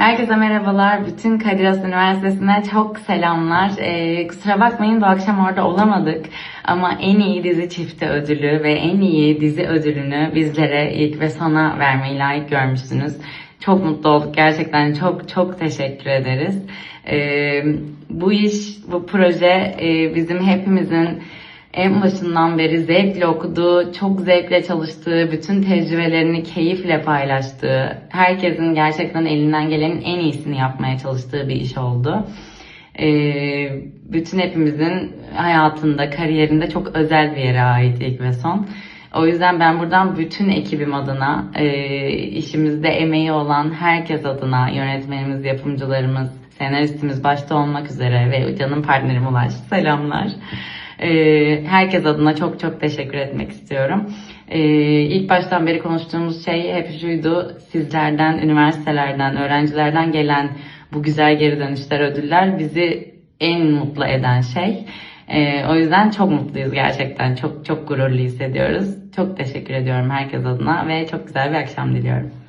Herkese merhabalar. Bütün Kadir Has Üniversitesi'ne çok selamlar. Ee, kusura bakmayın bu akşam orada olamadık. Ama en iyi dizi çifti ödülü ve en iyi dizi ödülünü bizlere ilk ve sana vermeyi layık görmüşsünüz. Çok mutlu olduk gerçekten. Çok çok teşekkür ederiz. Ee, bu iş, bu proje e, bizim hepimizin en başından beri zevkle okuduğu, çok zevkle çalıştığı, bütün tecrübelerini keyifle paylaştığı, herkesin gerçekten elinden gelenin en iyisini yapmaya çalıştığı bir iş oldu. Ee, bütün hepimizin hayatında, kariyerinde çok özel bir yere ait ilk ve son. O yüzden ben buradan bütün ekibim adına, e, işimizde emeği olan herkes adına, yönetmenimiz, yapımcılarımız, senaristimiz başta olmak üzere ve canım partnerim Ulaş, selamlar. Ee, herkes adına çok çok teşekkür etmek istiyorum. Ee, ilk baştan beri konuştuğumuz şey hep şuydu. Sizlerden, üniversitelerden, öğrencilerden gelen bu güzel geri dönüşler, ödüller bizi en mutlu eden şey. Ee, o yüzden çok mutluyuz gerçekten. Çok çok gururlu hissediyoruz. Çok teşekkür ediyorum herkes adına ve çok güzel bir akşam diliyorum.